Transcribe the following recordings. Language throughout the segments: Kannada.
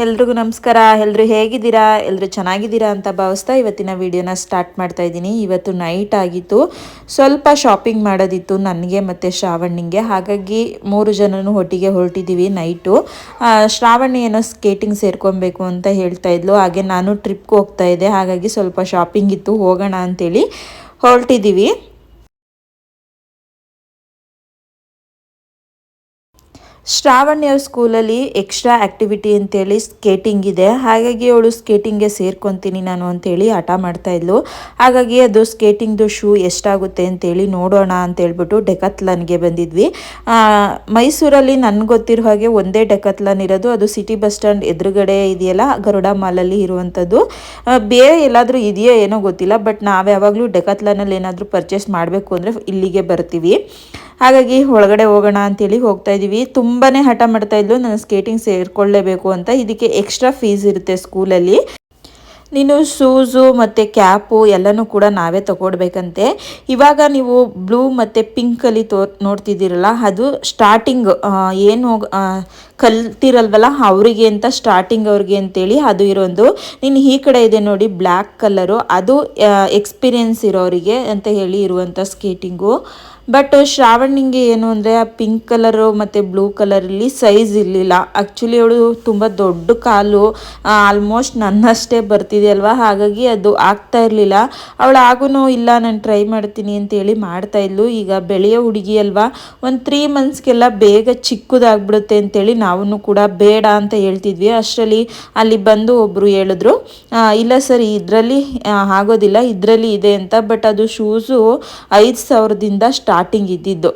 ಎಲ್ರಿಗೂ ನಮಸ್ಕಾರ. ಎಲ್ಲರೂ ಹೇಗಿದ್ದೀರಾ? ಎಲ್ಲರೂ ಚೆನ್ನಾಗಿದ್ದೀರಾ ಅಂತ ಭಾವಿಸ್ತಾ ಇವತ್ತಿನ ವಿಡಿಯೋನ ಸ್ಟಾರ್ಟ್ ಮಾಡ್ತಾ ಇದ್ದೀನಿ. ಇವತ್ತು ನೈಟ್ ಆಗಿತ್ತು. ಸ್ವಲ್ಪ ಶಾಪಿಂಗ್ ಮಾಡೋದಿತ್ತು ನನಗೆ ಮತ್ತು ಶ್ರಾವಣಿಗೆ ಹಾಗಾಗಿ ಮೂರು ಜನನು ಒಟ್ಟಿಗೆ ಹೊರಟಿದ್ದೀವಿ ನೈಟು ಶ್ರಾವಣಿ ಏನೋ ಸ್ಕೇಟಿಂಗ್ ಸೇರ್ಕೊಬೇಕು ಅಂತ ಹೇಳ್ತಾ ಇದ್ಲು. ಹಾಗೆ ನಾನು ಟ್ರಿಪ್ಗೆ ಹೋಗ್ತಾ ಇದ್ದೆ. ಹಾಗಾಗಿ ಸ್ವಲ್ಪ ಶಾಪಿಂಗ್ ಇತ್ತು. ಹೋಗೋಣ ಅಂಥೇಳಿ ಹೊರಟಿದ್ದೀವಿ. ಶ್ರಾವಣಿ ಅವ್ರ ಸ್ಕೂಲಲ್ಲಿ ಎಕ್ಸ್ಟ್ರಾ ಆ್ಯಕ್ಟಿವಿಟಿ ಅಂತೇಳಿ ಸ್ಕೇಟಿಂಗ್ ಇದೆ. ಹಾಗಾಗಿ ಅವಳು ಸ್ಕೇಟಿಂಗ್ಗೆ ಸೇರ್ಕೊತೀನಿ ನಾನು ಅಂತೇಳಿ ಹಠ ಮಾಡ್ತಾ ಇದ್ಲು. ಹಾಗಾಗಿ ಅದು ಸ್ಕೇಟಿಂಗ್ದು ಶೂ ಎಷ್ಟಾಗುತ್ತೆ ಅಂತೇಳಿ ನೋಡೋಣ ಅಂತೇಳ್ಬಿಟ್ಟು ಡೆಕತ್ಲನ್ಗೆ ಬಂದಿದ್ವಿ. ಮೈಸೂರಲ್ಲಿ ನನಗೆ ಗೊತ್ತಿರೋ ಹಾಗೆ ಒಂದೇ ಡೆಕತ್ಲನ್ ಇರೋದು. ಅದು ಸಿಟಿ ಬಸ್ ಸ್ಟ್ಯಾಂಡ್ ಎದುರುಗಡೆ ಇದೆಯಲ್ಲ, ಗರುಡ ಮಾಲಲ್ಲಿ ಇರುವಂಥದ್ದು. ಬೇರೆ ಎಲ್ಲಾದರೂ ಇದೆಯೋ ಏನೋ ಗೊತ್ತಿಲ್ಲ. ಬಟ್ ನಾವು ಯಾವಾಗಲೂ ಡೆಕತ್ಲನಲ್ಲಿ ಏನಾದರೂ ಪರ್ಚೇಸ್ ಮಾಡಬೇಕು ಅಂದರೆ ಇಲ್ಲಿಗೆ ಬರ್ತೀವಿ. ಹಾಗಾಗಿ ಒಳಗಡೆ ಹೋಗೋಣ ಅಂತೇಳಿ ಹೋಗ್ತಾ ಇದ್ದೀವಿ. ತುಂಬಾ ಹಠ ಮಾಡ್ತಾ ಇದ್ಲು. ನಾನು ಸ್ಕೇಟಿಂಗ್ ಸೇರಿಕೊಳ್ಳೇಬೇಕು ಅಂತ. ಇದಕ್ಕೆ ಎಕ್ಸ್ಟ್ರಾ ಫೀಸ್ ಇರುತ್ತೆ ಸ್ಕೂಲಲ್ಲಿ. ನೀನು ಶೂಸು ಮತ್ತು ಕ್ಯಾಪು ಎಲ್ಲನೂ ಕೂಡ ನಾವೇ ತಗೊಡ್ಬೇಕಂತೆ. ಇವಾಗ ನೀವು ಬ್ಲೂ ಮತ್ತು ಪಿಂಕಲ್ಲಿ ತೋ ನೋಡ್ತಿದ್ದೀರಲ್ಲ, ಅದು ಸ್ಟಾರ್ಟಿಂಗ್ ಏನು ಕಲ್ತಿರಲ್ವಲ್ಲ, ಅವರಿಗೆ ಅಂತ ಸ್ಟಾರ್ಟಿಂಗ್ ಅವ್ರಿಗೆ ಅಂತೇಳಿ ಅದು ಇರೋದು. ನೀನು ಈ ಕಡೆ ಇದೆ ನೋಡಿ ಬ್ಲ್ಯಾಕ್ ಕಲರು ಅದು ಎಕ್ಸ್ಪೀರಿಯನ್ಸ್ ಇರೋರಿಗೆ ಅಂತ ಹೇಳಿ ಇರುವಂಥ ಸ್ಕೇಟಿಂಗು ಬಟ್ ಶ್ರಾವಣಿಗೆ ಏನು ಅಂದರೆ, ಆ ಪಿಂಕ್ ಕಲರು ಮತ್ತು ಬ್ಲೂ ಕಲರಲ್ಲಿ ಸೈಜ್ ಇರಲಿಲ್ಲ. ಆ್ಯಕ್ಚುಲಿ ಅವಳು ತುಂಬ ದೊಡ್ಡ ಕಾಲು ಆಲ್ಮೋಸ್ಟ್ ನನ್ನಷ್ಟೇ ಬರ್ತಿದೆಯಲ್ವಾ ಹಾಗಾಗಿ ಅದು ಆಗ್ತಾ ಇರಲಿಲ್ಲ. ಅವಳು ಆಗೂ ಇಲ್ಲ, ನಾನು ಟ್ರೈ ಮಾಡ್ತೀನಿ ಅಂತೇಳಿ ಮಾಡ್ತಾ ಇದ್ಲು. ಈಗ ಬೆಳೆಯ ಹುಡುಗಿ ಅಲ್ವಾ? ಒಂದು ತ್ರೀ ಮಂತ್ಸ್ಗೆಲ್ಲ ಬೇಗ ಚಿಕ್ಕದಾಗ್ಬಿಡುತ್ತೆ ಅಂತೇಳಿ ನಾವು ಕೂಡ ಬೇಡ ಅಂತ ಹೇಳ್ತಿದ್ವಿ. ಅಷ್ಟರಲ್ಲಿ ಅಲ್ಲಿ ಬಂದು ಒಬ್ಬರು ಹೇಳಿದ್ರು ಇಲ್ಲ ಸರ್, ಇದರಲ್ಲಿ ಆಗೋದಿಲ್ಲ, ಇದರಲ್ಲಿ ಇದೆ ಅಂತ. ಬಟ್ ಅದು ಶೂಸು ಐದು ಸಾವಿರದಿಂದ ಸ್ಟಾರ್ಟಿಂಗ್ ಇದ್ದಿದ್ದು.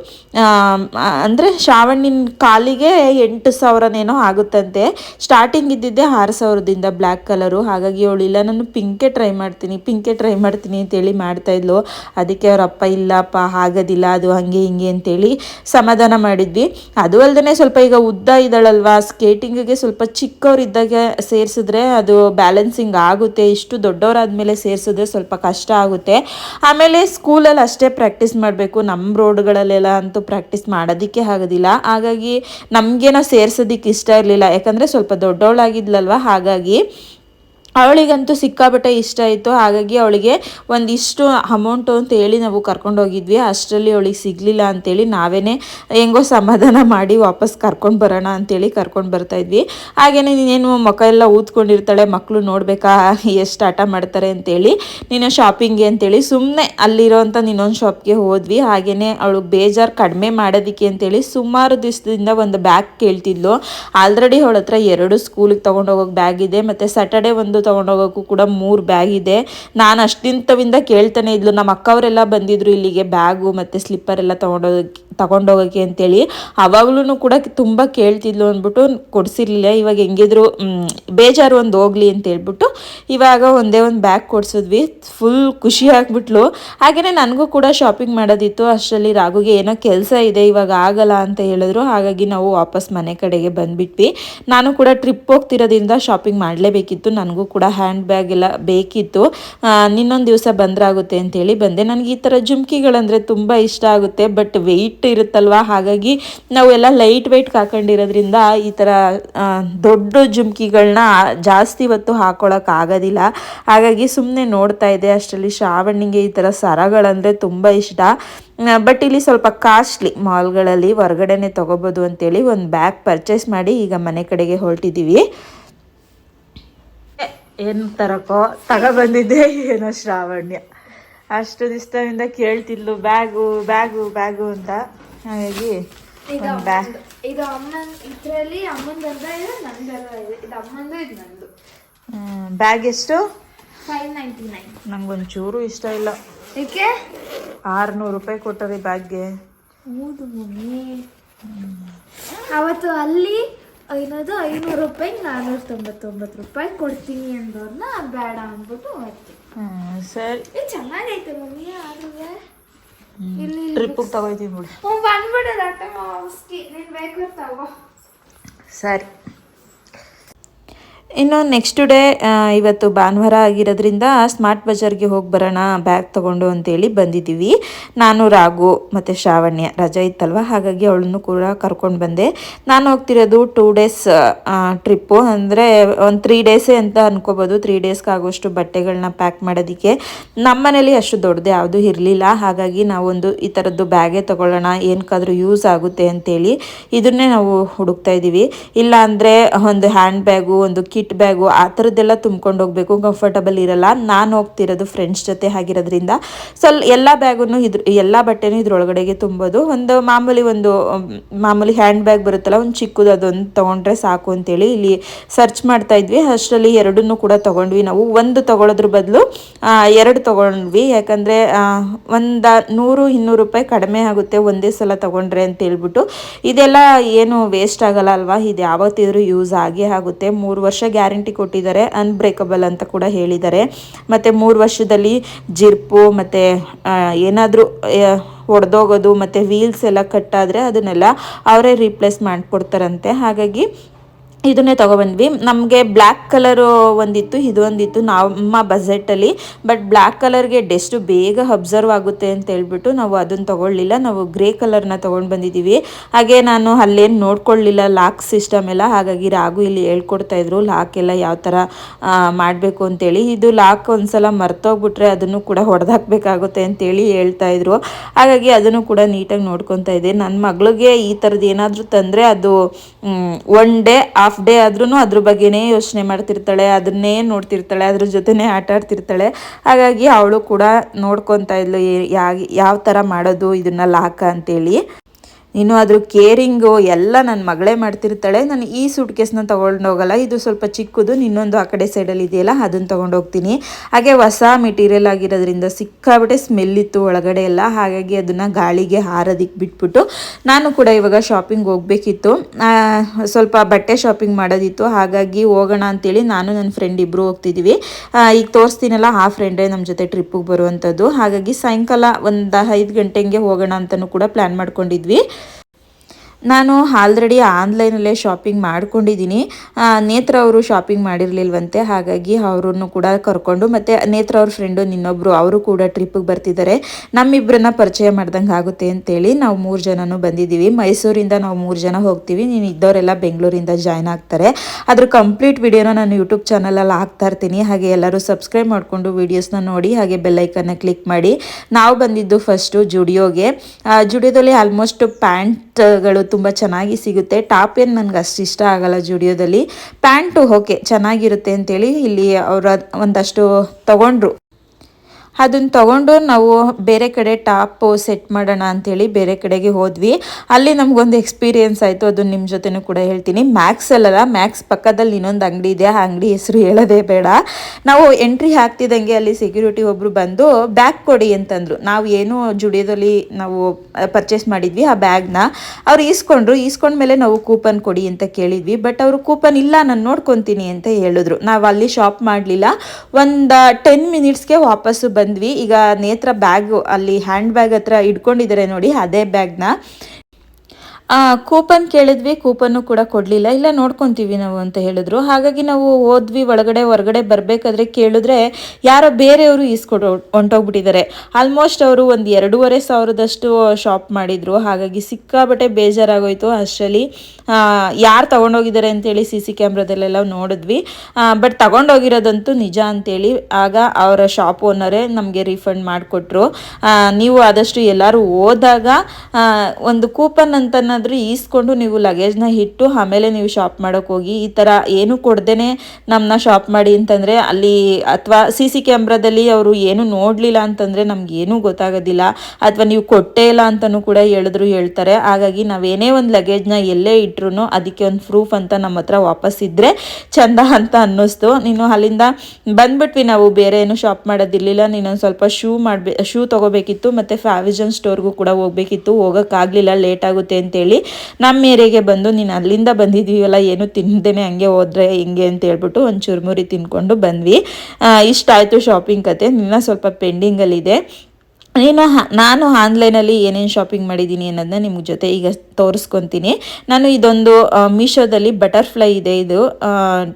ಅಂದರೆ ಶ್ರಾವಣಿನ ಕಾಲಿಗೆ ಎಂಟು ಸಾವಿರನೇನೋ ಆಗುತ್ತಂತೆ. ಸ್ಟಾರ್ಟಿಂಗ್ ಇದ್ದಿದ್ದೆ ಆರು ಸಾವಿರದಿಂದ ಬ್ಲ್ಯಾಕ್ ಕಲರು ಹಾಗಾಗಿ ಅವಳು, ಇಲ್ಲ, ನಾನು ಪಿಂಕೆ ಟ್ರೈ ಮಾಡ್ತೀನಿ, ಪಿಂಕೆ ಟ್ರೈ ಮಾಡ್ತೀನಿ ಅಂತೇಳಿ ಮಾಡ್ತಾಯಿದ್ಲು ಅದಕ್ಕೆ ಅವ್ರ ಇಲ್ಲಪ್ಪ, ಆಗೋದಿಲ್ಲ, ಅದು ಹಾಗೆ ಹಿಂಗೆ ಅಂತೇಳಿ ಸಮಾಧಾನ ಮಾಡಿದ್ವಿ. ಅದು ಅಲ್ಲದೆ ಸ್ವಲ್ಪ ಈಗ ಉದ್ದ ಇದ್ದಾಳಲ್ವಾ ಸ್ಕೇಟಿಂಗಿಗೆ ಸ್ವಲ್ಪ ಚಿಕ್ಕವರಿದ್ದಾಗ ಸೇರಿಸಿದ್ರೆ ಅದು ಬ್ಯಾಲೆನ್ಸಿಂಗ್ ಆಗುತ್ತೆ. ಇಷ್ಟು ದೊಡ್ಡವರಾದ ಮೇಲೆ ಸೇರಿಸಿದ್ರೆ ಸ್ವಲ್ಪ ಕಷ್ಟ ಆಗುತ್ತೆ. ಆಮೇಲೆ ಸ್ಕೂಲಲ್ಲಿ ಅಷ್ಟೇ ಪ್ರಾಕ್ಟೀಸ್ ಮಾಡಬೇಕು. ನಮ್ಮ ರೋಡ್ಗಳಲ್ಲೆಲ್ಲ ಅಂತೂ ಪ್ರಾಕ್ಟೀಸ್ ಮಾಡೋದಕ್ಕೆ ಆಗೋದಿಲ್ಲ. ಹಾಗಾಗಿ ನಮಗೇನೋ ಸೇರ್ಸೋದಕ್ಕೆ ಇಷ್ಟ ಇರಲಿಲ್ಲ. ಯಾಕಂದರೆ ಸ್ವಲ್ಪ ದೊಡ್ಡವಳಾಗಿದ್ಲಲ್ವ ಹಾಗಾಗಿ ಅವಳಿಗಂತೂ ಸಿಕ್ಕಾಬಟ್ಟೆ ಇಷ್ಟ ಆಯಿತು. ಹಾಗಾಗಿ ಅವಳಿಗೆ ಒಂದಿಷ್ಟು ಅಮೌಂಟು ಅಂತ ಹೇಳಿ ನಾವು ಕರ್ಕೊಂಡೋಗಿದ್ವಿ ಅಷ್ಟರಲ್ಲಿ ಅವಳಿಗೆ ಸಿಗಲಿಲ್ಲ ಅಂತೇಳಿ ನಾವೇ ಹೆಂಗೋ ಸಮಾಧಾನ ಮಾಡಿ ವಾಪಸ್ ಕರ್ಕೊಂಡು ಬರೋಣ ಅಂತೇಳಿ ಕರ್ಕೊಂಡು ಬರ್ತಾ ಇದ್ವಿ. ಹಾಗೆಯೇ ನೀನೇನು ಮುಖ ಎಲ್ಲ ಊದ್ಕೊಂಡಿರ್ತಾಳೆ ಮಕ್ಕಳು ನೋಡಬೇಕಾ, ಎಷ್ಟು ಆಟ ಮಾಡ್ತಾರೆ ಅಂತೇಳಿ ನೀನು ಶಾಪಿಂಗ್ಗೆ ಅಂತೇಳಿ ಸುಮ್ಮನೆ ಅಲ್ಲಿರೋಂಥ ನೀನೊಂದು ಶಾಪ್ಗೆ ಹೋದ್ವಿ. ಹಾಗೆಯೇ ಅವಳು ಬೇಜಾರು ಕಡಿಮೆ ಮಾಡೋದಕ್ಕೆ ಅಂತೇಳಿ ಸುಮಾರು ದಿವಸದಿಂದ ಒಂದು ಬ್ಯಾಗ್ ಕೇಳ್ತಿದ್ಲು. ಆಲ್ರೆಡಿ ಅವಳ ಹತ್ರ ಎರಡು ಸ್ಕೂಲಿಗೆ ತೊಗೊಂಡೋಗೋಕೆ ಬ್ಯಾಗ್ ಇದೆ. ಮತ್ತು ಸ್ಯಾಟರ್ಡೆ ಒಂದು ತೊಗೊಂಡೋಗೋಕ್ಕೂ ಕೂಡ ಮೂರು ಬ್ಯಾಗ್ ಇದೆ. ನಾನು ಅಷ್ಟಿಂತವಿಂದ ಕೇಳ್ತಾನೆ ಇದ್ಲು. ನಮ್ಮ ಅಕ್ಕವರೆಲ್ಲ ಬಂದಿದ್ರು ಇಲ್ಲಿಗೆ ಬ್ಯಾಗು ಮತ್ತು ಸ್ಲಿಪ್ಪರ್ ಎಲ್ಲ ತೊಗೊಂಡೋಗಕ್ಕೆ ತಗೊಂಡೋಗೋಕ್ಕೆ ಅಂತೇಳಿ. ಅವಾಗ್ಲೂ ಕೂಡ ತುಂಬ ಕೇಳ್ತಿದ್ಲು ಅಂದ್ಬಿಟ್ಟು, ಕೊಡಿಸಿರ್ಲಿಲ್ಲ. ಇವಾಗ ಹೆಂಗಿದ್ರು ಬೇಜಾರು ಒಂದು ಹೋಗ್ಲಿ ಅಂತ ಹೇಳ್ಬಿಟ್ಟು ಇವಾಗ ಒಂದೇ ಒಂದು ಬ್ಯಾಗ್ ಕೊಡಿಸಿದ್ವಿ. ಫುಲ್ ಖುಷಿ ಆಗಿಬಿಟ್ಲು. ಹಾಗೆಯೇ ನನಗೂ ಕೂಡ ಶಾಪಿಂಗ್ ಮಾಡೋದಿತ್ತು. ಅಷ್ಟರಲ್ಲಿ ರಾಘುಗೆ ಏನೋ ಕೆಲಸ ಇದೆ, ಇವಾಗ ಆಗಲ್ಲ ಅಂತ ಹೇಳಿದ್ರು. ಹಾಗಾಗಿ ನಾವು ವಾಪಸ್ ಮನೆ ಕಡೆಗೆ ಬಂದ್ಬಿಟ್ವಿ. ನಾನು ಕೂಡ ಟ್ರಿಪ್ ಹೋಗ್ತಿರೋದ್ರಿಂದ ಶಾಪಿಂಗ್ ಮಾಡಲೇಬೇಕಿತ್ತು. ನನಗೂ ಕೂಡ ಹ್ಯಾಂಡ್ ಬ್ಯಾಗ್ ಎಲ್ಲ ಬೇಕಿತ್ತು. ಇನ್ನೊಂದು ದಿವಸ ಬಂದ್ರಾಗುತ್ತೆ ಅಂತೇಳಿ ಬಂದೆ. ನನಗೆ ಈ ಥರ ಜುಮ್ಕಿಗಳಂದರೆ ತುಂಬ ಇಷ್ಟ ಆಗುತ್ತೆ ಬಟ್ ವೆಯ್ಟ್ ಇರುತ್ತಲ್ವ? ಹಾಗಾಗಿ ನಾವೆಲ್ಲ ಲೈಟ್ ವೆಯ್ಟ್ ಹಾಕೊಂಡಿರೋದ್ರಿಂದ ಈ ಥರ ದೊಡ್ಡ ಜುಮ್ಕಿಗಳನ್ನ ಜಾಸ್ತಿ ಹೊತ್ತು ಹಾಕೊಳ್ಳೋಕೆ ಆಗೋದಿಲ್ಲ. ಹಾಗಾಗಿ ಸುಮ್ಮನೆ ನೋಡ್ತಾ ಇದ್ದೆ. ಅಷ್ಟರಲ್ಲಿ ಶ್ರಾವಣಿಗೆ ಈ ಥರ ಸರಗಳಂದರೆ ತುಂಬ ಇಷ್ಟ. ಬಟ್ ಇಲ್ಲಿ ಸ್ವಲ್ಪ ಕಾಸ್ಟ್ಲಿ ಮಾಲ್ಗಳಲ್ಲಿ ಹೊರಗಡೆನೆ ತೊಗೋಬೋದು ಅಂತೇಳಿ ಒಂದು ಬ್ಯಾಗ್ ಪರ್ಚೇಸ್ ಮಾಡಿ ಈಗ ಮನೆ ಕಡೆಗೆ ಹೊರಟಿದ್ದೀವಿ ಏನು ತರಕೋ? ತಗೊಬಂದಿದ್ದೆ ಏನೋ ಶ್ರಾವಣ್ಯ. ಅಷ್ಟು ದಿವಸದಿಂದ ಕೇಳ್ತಿದ್ಲು ಬ್ಯಾಗು ಬ್ಯಾಗು ಬ್ಯಾಗು ಅಂತ. ಹಾಗಾಗಿ ಬ್ಯಾಗ್. ಇದು ಅಮ್ಮನ್ ಇದ್ರಲ್ಲಿ ಅಮ್ಮಂದರ್ಧ ಇದೆ ನಂದರ್ಧ ಇದೆ. ಇದು ಅಮ್ಮಂದು ಇದು ನಂದು. ಬ್ಯಾಗ್ ಎಷ್ಟು? Five ninety nine. ನಂಗೊಂಚೂರು ಇಷ್ಟ ಇಲ್ಲ. ಏಕೆ ಆರುನೂರು ರೂಪಾಯಿ ಕೊಟ್ಟರಿ ಬ್ಯಾಗ್ಗೆ. ಹೌದು ಮಮ್ಮಿ. ಅವತ್ತು ಅಲ್ಲಿ ಏನದು ಐನೂರು ರೂಪಾಯಿ ನಾನ್ನೂರ ತೊಂಬತ್ತೊಂಬತ್ತು ರೂಪಾಯಿ ಕೊಡ್ತೀನಿ ಅಂದವ್ರನ್ನ ಬೇಡ ಅಂದ್ಬಿಟ್ಟು ಹೋಯ್ತು. ಹ್ಮ್ ಸರಿ. ಇದು ಚೆನ್ನಾಗೈತೆ ಮಮ್ಮಿ ಆದ್ರೆ ಇಲ್ಲಿ ಟ್ರಿಪ್ಪಿಗೆ ತಗೋತೀವಿ ಬಿಡಿ. ಹ್ಞೂ ಬಂದ್ಬಿಡು ರಟ್ಟ ಮಸ್ಕಿ ನೀನು ಬೇಕು ತಗೋ. ಸರಿ. ಇನ್ನು ನೆಕ್ಸ್ಟ್ ಡೇ ಇವತ್ತು ಭಾನುವಾರ ಆಗಿರೋದ್ರಿಂದ ಸ್ಮಾರ್ಟ್ ಬಜಾರ್ಗೆ ಹೋಗಿ ಬರೋಣ ಬ್ಯಾಗ್ ತೊಗೊಂಡು ಅಂತೇಳಿ ಬಂದಿದ್ದೀವಿ. ನಾನು ರಾಘು ಮತ್ತು ಶ್ರಾವಣ್ಯ, ರಜೆ ಇತ್ತಲ್ವ? ಹಾಗಾಗಿ ಅವಳನ್ನು ಕೂಡ ಕರ್ಕೊಂಡು ಬಂದೆ. ನಾನು ಹೋಗ್ತಿರೋದು ಟೂ ಡೇಸ್ ಟ್ರಿಪ್ಪು ಅಂದರೆ ಒಂದು ತ್ರೀ ಡೇಸೇ ಅಂತ ಅನ್ಕೋಬೋದು. ತ್ರೀ ಡೇಸ್ಗೆ ಆಗೋಷ್ಟು ಬಟ್ಟೆಗಳನ್ನ ಪ್ಯಾಕ್ ಮಾಡೋದಕ್ಕೆ. ನಮ್ಮ ಮನೇಲಿ ಅಷ್ಟು ದೊಡ್ಡದು ಯಾವುದೂ ಇರಲಿಲ್ಲ. ಹಾಗಾಗಿ ನಾವೊಂದು ಈ ಥರದ್ದು ಬ್ಯಾಗೇ ತೊಗೊಳ್ಳೋಣ ಏನಕ್ಕಾದರೂ ಯೂಸ್ ಆಗುತ್ತೆ ಅಂತೇಳಿ ಇದನ್ನೇ ನಾವು ಹುಡುಕ್ತಾ ಇದ್ದೀವಿ. ಇಲ್ಲ ಅಂದರೆ ಒಂದು ಹ್ಯಾಂಡ್ ಬ್ಯಾಗು ಒಂದು ಕಿಟ್ ಬ್ಯಾಗು ಆ ಥರದ್ದೆಲ್ಲ ತುಂಬ್ಕೊಂಡು ಹೋಗಬೇಕು ಕಂಫರ್ಟಬಲ್ ಇರಲ್ಲ. ನಾನು ಹೋಗ್ತಿರೋದು ಫ್ರೆಂಡ್ಸ್ ಜೊತೆ ಆಗಿರೋದ್ರಿಂದ. ಸ್ವಲ್ಪ ಎಲ್ಲ ಬ್ಯಾಗನ್ನು ಇದ್ರ, ಎಲ್ಲ ಬಟ್ಟೆನೂ ಇದ್ರೊಳಗಡೆಗೆ ತುಂಬೋದು. ಒಂದು ಮಾಮೂಲಿ ಒಂದು, ಮಾಮೂಲಿ ಹ್ಯಾಂಡ್ ಬ್ಯಾಗ್ ಬರುತ್ತಲ್ಲ, ಒಂದು ಚಿಕ್ಕದು ಅದೊಂದು ತೊಗೊಂಡ್ರೆ ಸಾಕು ಅಂತೇಳಿ ಇಲ್ಲಿ ಸರ್ಚ್ ಮಾಡ್ತಾ ಇದ್ವಿ. ಅಷ್ಟರಲ್ಲಿ ಎರಡನ್ನೂ ಕೂಡ ತೊಗೊಂಡ್ವಿ ನಾವು. ಒಂದು ತೊಗೊಳೋದ್ರ ಬದಲು ಎರಡು ತೊಗೊಂಡ್ವಿ. ಯಾಕಂದರೆ ಒಂದು ನೂರು, ಇನ್ನೂರು ರೂಪಾಯಿ ಕಡಿಮೆ ಆಗುತ್ತೆ ಒಂದೇ ಸಲ ತೊಗೊಂಡ್ರೆ ಅಂತ ಹೇಳ್ಬಿಟ್ಟು. ಇದೆಲ್ಲ ಏನು ವೇಸ್ಟ್ ಆಗಲ್ಲ ಅಲ್ವಾ? ಇದು ಯಾವತ್ತಿದ್ರೂ ಯೂಸ್ ಆಗೇ ಆಗುತ್ತೆ. ಮೂರು ವರ್ಷ ಗ್ಯಾರಂಟಿ ಕೊಟ್ಟಿದ್ದಾರೆ ಅನ್ಬ್ರೇಕಬಲ್ ಅಂತ ಕೂಡ ಹೇಳಿದ್ದಾರೆ. ಮತ್ತು ಮೂರು ವರ್ಷದಲ್ಲಿ ಜಿರ್ಪು, ಮತ್ತು ಏನಾದರೂ ಒಡೆದೋಗೋದು, ಮತ್ತು ವೀಲ್ಸ್ ಎಲ್ಲ ಕಟ್ಟಾದರೆ ಅದನ್ನೆಲ್ಲ ಅವರೇ ರೀಪ್ಲೇಸ್ ಮಾಡಿಕೊಡ್ತಾರಂತೆ. ಹಾಗಾಗಿ ಇದನ್ನೇ ತೊಗೊಬಂದ್ವಿ. ನಮಗೆ ಬ್ಲ್ಯಾಕ್ ಕಲರು ಒಂದಿತ್ತು, ಇದು ಒಂದಿತ್ತು ನಮ್ಮ ಬಜೆಟಲ್ಲಿ. ಬಟ್ ಬ್ಲ್ಯಾಕ್ ಕಲರ್ಗೆ ಡೆಸ್ಟು ಬೇಗ ಅಬ್ಸರ್ವ್ ಆಗುತ್ತೆ ಅಂತ ಹೇಳ್ಬಿಟ್ಟು ನಾವು ಅದನ್ನು ತೊಗೊಳ್ಳಿಲ್ಲ. ನಾವು ಗ್ರೇ ಕಲರ್ನ ತೊಗೊಂಡು ಬಂದಿದ್ದೀವಿ ಹಾಗೆ ನಾನು ಅಲ್ಲೇನು ನೋಡ್ಕೊಳ್ಳಿಲ್ಲ ಲಾಕ್ ಸಿಸ್ಟಮ್ ಎಲ್ಲ. ಹಾಗಾಗಿ ರಾಗು ಇಲ್ಲಿ ಹೇಳ್ಕೊಡ್ತಾ ಇದ್ರು, ಲಾಕ್ ಎಲ್ಲ ಯಾವ ಥರ ಮಾಡಬೇಕು ಅಂತೇಳಿ. ಇದು ಲಾಕ್ ಒಂದ್ಸಲ ಮರ್ತೋಗ್ಬಿಟ್ರೆ ಅದನ್ನು ಕೂಡ ಹೊಡೆದಾಕ್ಬೇಕಾಗುತ್ತೆ ಅಂತೇಳಿ ಹೇಳ್ತಾ ಇದ್ರು. ಹಾಗಾಗಿ ಅದನ್ನು ಕೂಡ ನೀಟಾಗಿ ನೋಡ್ಕೊತಾ ಇದೆ ನನ್ನ ಮಗಳಿಗೆ ಈ ಥರದ್ದು ಏನಾದರೂ ತಂದರೆ ಅದು ಒನ್ ಡೇ ಹಾಫ್ ಡೇ ಆದ್ರೂ ಅದ್ರ ಬಗ್ಗೆನೇ ಯೋಚನೆ ಮಾಡ್ತಿರ್ತಾಳೆ, ಅದನ್ನೇ ನೋಡ್ತಿರ್ತಾಳೆ, ಅದ್ರ ಜೊತೆನೇ ಆಟ ಆಡ್ತಿರ್ತಾಳೆ. ಹಾಗಾಗಿ ಅವಳು ಕೂಡ ನೋಡ್ಕೊತಾ ಇದ್ಲು ಯಾವ ತರ ಮಾಡೋದು, ಇದನ್ನ ಲಾಕ ಅಂತೇಳಿ. ಇನ್ನು ಅದ್ರ ಕೇರಿಂಗು ಎಲ್ಲ ನನ್ನ ಮಗಳೇ ಮಾಡ್ತಿರ್ತಾಳೆ ನಾನು ಈ ಸೂಟ್ ಕೇಸ್ನ ತೊಗೊಂಡು ಹೋಗಲ್ಲ ಇದು ಸ್ವಲ್ಪ ಚಿಕ್ಕದು ಇನ್ನೊಂದು ಆ ಕಡೆ ಸೈಡಲ್ಲಿ ಇದೆಯಲ್ಲ ಅದನ್ನು ತೊಗೊಂಡು ಹೋಗ್ತೀನಿ ಹಾಗೆ ಹೊಸ ಮೆಟೀರಿಯಲ್ ಆಗಿರೋದ್ರಿಂದ ಸಿಕ್ಕಾಬಿಟ್ಟೆ ಸ್ಮೆಲ್ ಇತ್ತು ಒಳಗಡೆ ಎಲ್ಲ ಹಾಗಾಗಿ ಅದನ್ನು ಗಾಳಿಗೆ ಹಾರೋದಿಕ್ಕೆ ಬಿಟ್ಬಿಟ್ಟು ನಾನು ಕೂಡ ಇವಾಗ ಶಾಪಿಂಗ್ ಹೋಗಬೇಕಿತ್ತು. ಸ್ವಲ್ಪ ಬಟ್ಟೆ ಶಾಪಿಂಗ್ ಮಾಡೋದಿತ್ತು ಹಾಗಾಗಿ ಹೋಗೋಣ ಅಂತೇಳಿ ನಾನು ನನ್ನ ಫ್ರೆಂಡ್ ಇಬ್ಬರು ಹೋಗ್ತಿದ್ದೀವಿ ಆ, ಈಗ ತೋರಿಸ್ತೀನಲ್ಲ ಆ ಫ್ರೆಂಡೇ ನಮ್ಮ ಜೊತೆ ಟ್ರಿಪ್ಪಿಗೆ ಬರುವಂಥದ್ದು ಹಾಗಾಗಿ ಸಾಯಂಕಾಲ ಒಂದು ಐದು ಗಂಟೆಗೆ ಹೋಗೋಣ ಅಂತಲೂ ಕೂಡ ಪ್ಲ್ಯಾನ್ ಮಾಡ್ಕೊಂಡಿದ್ವಿ. ನಾನು ಆಲ್ರೆಡಿ ಆನ್ಲೈನಲ್ಲೇ ಶಾಪಿಂಗ್ ಮಾಡ್ಕೊಂಡಿದ್ದೀನಿ. ನೇತ್ರ ಅವರು ಶಾಪಿಂಗ್ ಮಾಡಿರಲಿಲ್ವಂತೆ, ಹಾಗಾಗಿ ಅವರನ್ನು ಕೂಡ ಕರ್ಕೊಂಡು, ಮತ್ತು ನೇತ್ರ ಅವ್ರ ಫ್ರೆಂಡು ಇನ್ನೊಬ್ಬರು ಅವರು ಕೂಡ ಟ್ರಿಪ್ಪಿಗೆ ಬರ್ತಿದ್ದಾರೆ. ನಮ್ಮಿಬ್ಬರನ್ನ ಪರಿಚಯ ಮಾಡ್ದಂಗೆ ಆಗುತ್ತೆ ಅಂತೇಳಿ ನಾವು ಮೂರು ಜನನೂ ಬಂದಿದ್ದೀವಿ. ಮೈಸೂರಿಂದ ನಾವು ಮೂರು ಜನ ಹೋಗ್ತೀವಿ. ನೀನು ಇದ್ದವರೆಲ್ಲ ಬೆಂಗಳೂರಿಂದ ಜಾಯ್ನ್ ಆಗ್ತಾರೆ. ಅದ್ರ ಕಂಪ್ಲೀಟ್ ವಿಡಿಯೋನ ನಾನು ಯೂಟ್ಯೂಬ್ ಚಾನಲಲ್ಲಿ ಹಾಕ್ತಾ ಇರ್ತೀನಿ. ಹಾಗೆ ಎಲ್ಲರೂ ಸಬ್ಸ್ಕ್ರೈಬ್ ಮಾಡಿಕೊಂಡು ವೀಡಿಯೋಸ್ನ ನೋಡಿ, ಹಾಗೆ ಬೆಲ್ಲೈಕನ್ನ ಕ್ಲಿಕ್ ಮಾಡಿ. ನಾವು ಬಂದಿದ್ದು ಫಸ್ಟು ಜುಡಿಯೋಗೆ ಜುಡಿಯೋದಲ್ಲಿ ಆಲ್ಮೋಸ್ಟ್ ಪ್ಯಾಂಟ್ಗಳು ತುಂಬ ಚೆನ್ನಾಗಿ ಸಿಗುತ್ತೆ. ಟಾಪ್ ಏನು ನನಗೆ ಅಷ್ಟು ಇಷ್ಟ ಆಗಲ್ಲ ಜುಡಿಯೋದಲ್ಲಿ. ಪ್ಯಾಂಟು ಓಕೆ, ಚೆನ್ನಾಗಿರುತ್ತೆ ಅಂತೇಳಿ ಇಲ್ಲಿ ಅವರು ಒಂದಷ್ಟು ತಗೊಂಡ್ರು. ಅದನ್ನು ತಗೊಂಡು ನಾವು ಬೇರೆ ಕಡೆ ಟಾಪು ಸೆಟ್ ಮಾಡೋಣ ಅಂತೇಳಿ ಬೇರೆ ಕಡೆಗೆ ಹೋದ್ವಿ. ಅಲ್ಲಿ ನಮಗೊಂದು ಎಕ್ಸ್ಪೀರಿಯೆನ್ಸ್ ಆಯಿತು, ಅದು ನಿಮ್ಮ ಜೊತೆನೂ ಕೂಡ ಹೇಳ್ತೀನಿ. ಮ್ಯಾಕ್ಸಲ್ಲ ಮ್ಯಾಕ್ಸ್ ಪಕ್ಕದಲ್ಲಿ ಇನ್ನೊಂದು ಅಂಗಡಿ ಇದೆ, ಆ ಅಂಗಡಿ ಹೆಸರು ಹೇಳೋದೇ ಬೇಡ. ನಾವು ಎಂಟ್ರಿ ಹಾಕ್ತಿದ್ದಂಗೆ ಅಲ್ಲಿ ಸೆಕ್ಯೂರಿಟಿ ಒಬ್ಬರು ಬಂದು ಬ್ಯಾಗ್ ಕೊಡಿ ಅಂತಂದರು. ನಾವು ಏನು ಜುಡಿಯೋದಲ್ಲಿ ನಾವು ಪರ್ಚೇಸ್ ಮಾಡಿದ್ವಿ ಆ ಬ್ಯಾಗ್ನ ಅವ್ರು ಈಸ್ಕೊಂಡ್ರು, ಈಸ್ಕೊಂಡ್ಮೇಲೆ ನಾವು ಕೂಪನ್ ಕೊಡಿ ಅಂತ ಕೇಳಿದ್ವಿ. ಬಟ್ ಅವರು ಕೂಪನ್ ಇಲ್ಲ, ನಾನು ನೋಡ್ಕೊತೀನಿ ಅಂತ ಹೇಳಿದ್ರು. ನಾವು ಅಲ್ಲಿ ಶಾಪ್ ಮಾಡಲಿಲ್ಲ. ಒಂದು ಟೆನ್ ಮಿನಿಟ್ಸ್ಗೆ ವಾಪಸ್ಸು ಬಂದ್ವಿ ಈಗ ನೇತ್ರ ಬ್ಯಾಗ್ ಅಲ್ಲಿ ಹ್ಯಾಂಡ್ ಬ್ಯಾಗ್ ಹತ್ರ ಇಟ್ಕೊಂಡಿದ್ದಾರೆ ನೋಡಿ ಅದೇ ಬ್ಯಾಗ್ನ ಕೂಪನ್ ಕೇಳಿದ್ವಿ, ಕೂಪನ್ನು ಕೂಡ ಕೊಡಲಿಲ್ಲ. ಇಲ್ಲ, ನೋಡ್ಕೊತೀವಿ ನಾವು ಅಂತ ಹೇಳಿದ್ರು. ಹಾಗಾಗಿ ನಾವು ಹೋದ್ವಿ ಒಳಗಡೆ, ಹೊರಗಡೆ ಬರಬೇಕಾದ್ರೆ ಕೇಳಿದ್ರೆ ಯಾರೋ ಬೇರೆಯವರು ಈಸ್ಕೊಟ್ಟು ಹೊಂಟೋಗ್ಬಿಟ್ಟಿದ್ದಾರೆ. ಆಲ್ಮೋಸ್ಟ್ ಅವರು ಒಂದು ಎರಡೂವರೆ ಸಾವಿರದಷ್ಟು ಶಾಪ್ ಮಾಡಿದ್ರು. ಹಾಗಾಗಿ ಸಿಕ್ಕಾಬಟ್ಟೆ ಬೇಜಾರಾಗೋಯಿತು. ಅಷ್ಟರಲ್ಲಿ ಯಾರು ತಗೊಂಡೋಗಿದ್ದಾರೆ ಅಂತೇಳಿ ಸಿ ಸಿ ಕ್ಯಾಮ್ರಾದಲ್ಲೆಲ್ಲ ನೋಡಿದ್ವಿ. ಬಟ್ ತಗೊಂಡೋಗಿರೋದಂತೂ ನಿಜ ಅಂತೇಳಿ ಆಗ ಅವರ ಶಾಪ್ ಓನರೇ ನಮಗೆ ರೀಫಂಡ್ ಮಾಡಿಕೊಟ್ರು. ನೀವು ಆದಷ್ಟು ಎಲ್ಲರೂ ಹೋದಾಗ ಒಂದು ಕೂಪನ್ ಅಂತನಾದ್ರೂ ಈಸ್ಕೊಂಡು ನೀವು ಲಗೇಜ್ನ ಇಟ್ಟು ಆಮೇಲೆ ನೀವು ಶಾಪ್ ಮಾಡೋಕ್ಕೆ ಹೋಗಿ, ಈ ಥರ ಏನು ಕೊಡ್ದೇ ನಮ್ಮನ್ನ ಶಾಪ್ ಮಾಡಿ ಅಂತಂದರೆ ಅಲ್ಲಿ ಅಥವಾ ಸಿ ಸಿ ಕ್ಯಾಮ್ರಾದಲ್ಲಿ ಅವರು ಏನು ನೋಡಲಿಲ್ಲ ಅಂತಂದರೆ ನಮ್ಗೆ ಏನೂ ಗೊತ್ತಾಗೋದಿಲ್ಲ. ಅಥವಾ ನೀವು ಕೊಟ್ಟೇ ಇಲ್ಲ ಅಂತಲೂ ಕೂಡ ಹೇಳಿದ್ರು ಹೇಳ್ತಾರೆ. ಹಾಗಾಗಿ ನಾವೇನೇ ಒಂದು ಲಗೇಜ್ನ ಎಲ್ಲೇ ಇಟ್ರು ಅದಕ್ಕೆ ಒಂದು ಪ್ರೂಫ್ ಅಂತ ನಮ್ಮ ಹತ್ರ ವಾಪಸ್ ಇದ್ದರೆ ಚಂದ ಅಂತ ಅನ್ನಿಸ್ತು. ನೀನು ಅಲ್ಲಿಂದ ಬಂದ್ಬಿಟ್ವಿ ನಾವು, ಬೇರೆ ಏನು ಶಾಪ್ ಮಾಡೋದಿರ್ಲಿಲ್ಲ. ನೀನೊಂದು ಸ್ವಲ್ಪ ಶೂ ಮಾಡಬೇ ಶೂ ತೊಗೋಬೇಕಿತ್ತು ಮತ್ತು ಫ್ಯಾವಿಜನ್ ಸ್ಟೋರ್ಗೂ ಕೂಡ ಹೋಗ್ಬೇಕಿತ್ತು. ಹೋಗೋಕ್ಕಾಗಲಿಲ್ಲ ಲೇಟ್ ಆಗುತ್ತೆ ಅಂತೇಳಿ. ನಮ್ಮ ಏರಿಯಾಗೆ ಬಂದು ನೀನು ಅಲ್ಲಿಂದ ಬಂದಿದ್ದೀವಲ್ಲ, ಏನು ತಿನ್ನದೇನೆ ಹಂಗೆ ಹೋದ್ರೆ ಹಿಂಗೆ ಅಂತ ಹೇಳ್ಬಿಟ್ಟು ಒಂದು ಚುರುಮುರಿ ತಿನ್ಕೊಂಡು ಬಂದ್ವಿ. ಇಷ್ಟ ಆಯಿತು ಶಾಪಿಂಗ್ ಕತೆ. ನಿನ್ನ ಸ್ವಲ್ಪ ಪೆಂಡಿಂಗಲ್ಲಿದೆ ಹ- ನಾನು ಆನ್ಲೈನಲ್ಲಿ ಏನೇನು ಶಾಪಿಂಗ್ ಮಾಡಿದ್ದೀನಿ ಅನ್ನೋದನ್ನ ನಿಮ್ಮ ಜೊತೆ ಈಗ ತೋರಿಸ್ಕೊತೀನಿ. ನಾನು ಇದೊಂದು ಮೀಶೋದಲ್ಲಿ ಬಟರ್ಫ್ಲೈ ಇದೆ, ಇದು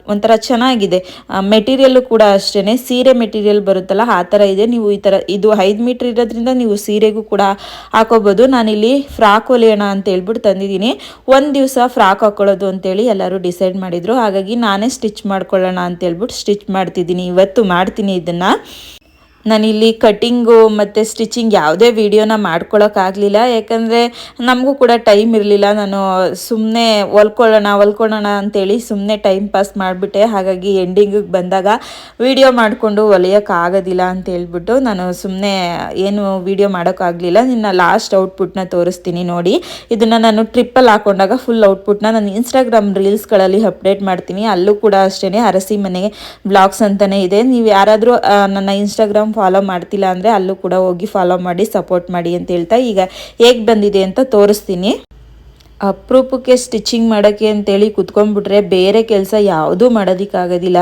ಒಂಥರ ಚೆನ್ನಾಗಿದೆ. ಮೆಟೀರಿಯಲ್ಲು ಕೂಡ ಅಷ್ಟೇ ಸೀರೆ ಮೆಟೀರಿಯಲ್ ಬರುತ್ತಲ್ಲ, ಆ ಥರ ಇದೆ. ನೀವು ಈ ಥರ, ಇದು ಐದು ಮೀಟ್ರ್ ಇರೋದ್ರಿಂದ ನೀವು ಸೀರೆಗೂ ಕೂಡ ಹಾಕೋಬೋದು. ನಾನಿಲ್ಲಿ ಫ್ರಾಕ್ ಹೊಲಿಯೋಣ ಅಂತ ಹೇಳ್ಬಿಟ್ಟು ತಂದಿದ್ದೀನಿ. ಒಂದು ದಿವಸ ಫ್ರಾಕ್ ಹಾಕೊಳ್ಳೋದು ಅಂತೇಳಿ ಎಲ್ಲರೂ ಡಿಸೈಡ್ ಮಾಡಿದರು. ಹಾಗಾಗಿ ನಾನೇ ಸ್ಟಿಚ್ ಮಾಡ್ಕೊಳ್ಳೋಣ ಅಂತ ಹೇಳ್ಬಿಟ್ಟು ಸ್ಟಿಚ್ ಮಾಡ್ತಿದ್ದೀನಿ. ಇವತ್ತು ಮಾಡ್ತೀನಿ ಇದನ್ನು. ನಾನಿಲ್ಲಿ ಕಟ್ಟಿಂಗು ಮತ್ತು ಸ್ಟಿಚಿಂಗ್ ಯಾವುದೇ ವೀಡಿಯೋನ ಮಾಡ್ಕೊಳ್ಳೋಕ್ಕಾಗಲಿಲ್ಲ ಯಾಕಂದರೆ ನಮಗೂ ಕೂಡ ಟೈಮ್ ಇರಲಿಲ್ಲ. ನಾನು ಸುಮ್ಮನೆ ಹೊಲ್ಕೊಳ್ಳೋಣ ಹೊಲ್ಕೊಳ್ಳೋಣ ಅಂತೇಳಿ ಸುಮ್ಮನೆ ಟೈಮ್ ಪಾಸ್ ಮಾಡಿಬಿಟ್ಟೆ. ಹಾಗಾಗಿ ಎಂಡಿಂಗಿಗೆ ಬಂದಾಗ ವೀಡಿಯೋ ಮಾಡಿಕೊಂಡು ಹೊಲಿಯೋಕ್ಕಾಗೋದಿಲ್ಲ ಅಂತ ಹೇಳ್ಬಿಟ್ಟು ನಾನು ಸುಮ್ಮನೆ ಏನು ವೀಡಿಯೋ ಮಾಡೋಕ್ಕಾಗಲಿಲ್ಲ. ನಿನ್ನ ಲಾಸ್ಟ್ ಔಟ್ಪುಟ್ನ ತೋರಿಸ್ತೀನಿ ನೋಡಿ. ಇದನ್ನು ನಾನು ಟ್ರಿಪ್ಪಲ್ಲಿ ಹಾಕೊಂಡಾಗ ಫುಲ್ ಔಟ್ಪುಟ್ನ ನಾನು ಇನ್ಸ್ಟಾಗ್ರಾಮ್ ರೀಲ್ಸ್ಗಳಲ್ಲಿ ಅಪ್ಡೇಟ್ ಮಾಡ್ತೀನಿ. ಅಲ್ಲೂ ಕೂಡ ಅಷ್ಟೇ ಅರಸಿ ಮನೆ ಬ್ಲಾಗ್ಸ್ ಅಂತಲೇ ಇದೆ. ನೀವು ಯಾರಾದರೂ ನನ್ನ ಇನ್ಸ್ಟಾಗ್ರಾಮ್ ಫಾಲೋ ಮಾಡ್ತಿಲ್ಲ ಅಂದರೆ ಅಲ್ಲೂ ಕೂಡ ಹೋಗಿ ಫಾಲೋ ಮಾಡಿ ಸಪೋರ್ಟ್ ಮಾಡಿ ಅಂತ ಹೇಳ್ತಾ ಈಗ ಹೇಗೆ ಬಂದಿದೆ ಅಂತ ತೋರಿಸ್ತೀನಿ. ಅಪರೂಪಕ್ಕೆ ಸ್ಟಿಚಿಂಗ್ ಮಾಡೋಕ್ಕೆ ಅಂತೇಳಿ ಕುತ್ಕೊಂಡ್ಬಿಟ್ರೆ ಬೇರೆ ಕೆಲಸ ಯಾವುದೂ ಮಾಡೋದಕ್ಕಾಗೋದಿಲ್ಲ.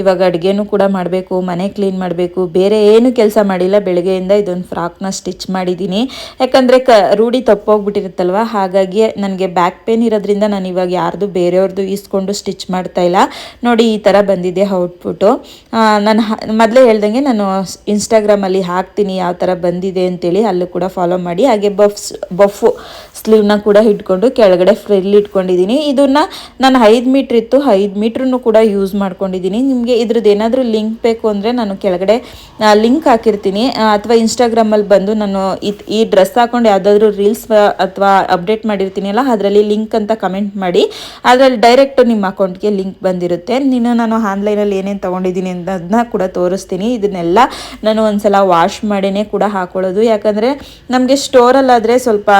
ಇವಾಗ ಅಡುಗೆನೂ ಕೂಡ ಮಾಡಬೇಕು, ಮನೆ ಕ್ಲೀನ್ ಮಾಡಬೇಕು, ಬೇರೆ ಏನು ಕೆಲಸ ಮಾಡಿಲ್ಲ. ಬೆಳಗ್ಗೆಯಿಂದ ಇದೊಂದು ಫ್ರಾಕ್ನ ಸ್ಟಿಚ್ ಮಾಡಿದ್ದೀನಿ. ಯಾಕಂದರೆ ಕ, ರೂಢಿ ತಪ್ಪೋಗ್ಬಿಟ್ಟಿರುತ್ತಲ್ವ? ಹಾಗಾಗಿ ನನಗೆ ಬ್ಯಾಕ್ ಪೇನ್ ಇರೋದ್ರಿಂದ ನಾನು ಇವಾಗ ಯಾರ್ದು ಬೇರೆಯವ್ರದ್ದು ಈಸ್ಕೊಂಡು ಸ್ಟಿಚ್ ಮಾಡ್ತಾ ಇಲ್ಲ. ನೋಡಿ ಈ ಥರ ಬಂದಿದೆ ಔಟ್ಪುಟ್ಟು. ನಾನು ಮೊದಲೇ ಹೇಳ್ದಂಗೆ ನಾನು ಇನ್ಸ್ಟಾಗ್ರಾಮಲ್ಲಿ ಹಾಕ್ತೀನಿ ಯಾವ ಥರ ಬಂದಿದೆ ಅಂತೇಳಿ ಅಲ್ಲೂ ಕೂಡ ಫಾಲೋ ಮಾಡಿ. ಹಾಗೆ ಬಫ್ಸ್, ಬಫು ಸ್ಲೀವ್ನ ಕೂಡ ಇಟ್ಕೊಂಡು ಕೆಳಗಡೆ ಫ್ರಿಲ್ ಇಟ್ಕೊಂಡಿದ್ದೀನಿ. ಇದನ್ನ ನಾನು ಐದು ಮೀಟ್ರ್ ಇತ್ತು, ಐದು ಮೀಟ್ರನ್ನು ಕೂಡ ಯೂಸ್ ಮಾಡ್ಕೊಂಡಿದ್ದೀನಿ. ನಿಮಗೆ ಇದ್ರದ್ದು ಏನಾದರೂ ಲಿಂಕ್ ಬೇಕು ಅಂದರೆ ನಾನು ಕೆಳಗಡೆ ಲಿಂಕ್ ಹಾಕಿರ್ತೀನಿ. ಅಥವಾ ಇನ್ಸ್ಟಾಗ್ರಾಮಲ್ಲಿ ಬಂದು ನಾನು ಈ ಡ್ರೆಸ್ ಹಾಕೊಂಡು ಯಾವುದಾದ್ರೂ ರೀಲ್ಸ್ ಅಥವಾ ಅಪ್ಡೇಟ್ ಮಾಡಿರ್ತೀನಿ ಅಲ್ಲ ಅದರಲ್ಲಿ ಲಿಂಕ್ ಅಂತ ಕಮೆಂಟ್ ಮಾಡಿ. ಅದರಲ್ಲಿ ಡೈರೆಕ್ಟ್ ನಿಮ್ಮ ಅಕೌಂಟ್ಗೆ ಲಿಂಕ್ ಬಂದಿರುತ್ತೆ. ನೀನು ನಾನು ಆನ್ಲೈನಲ್ಲಿ ಏನೇನು ತೊಗೊಂಡಿದ್ದೀನಿ ಅನ್ನೋದನ್ನ ಕೂಡ ತೋರಿಸ್ತೀನಿ. ಇದನ್ನೆಲ್ಲ ನಾನು ಒಂದು ಸಲ ವಾಶ್ ಮಾಡಿನೇ ಕೂಡ ಹಾಕೊಳ್ಳೋದು. ಯಾಕಂದರೆ ನಮಗೆ ಸ್ಟೋರಲ್ಲಾದರೆ ಸ್ವಲ್ಪ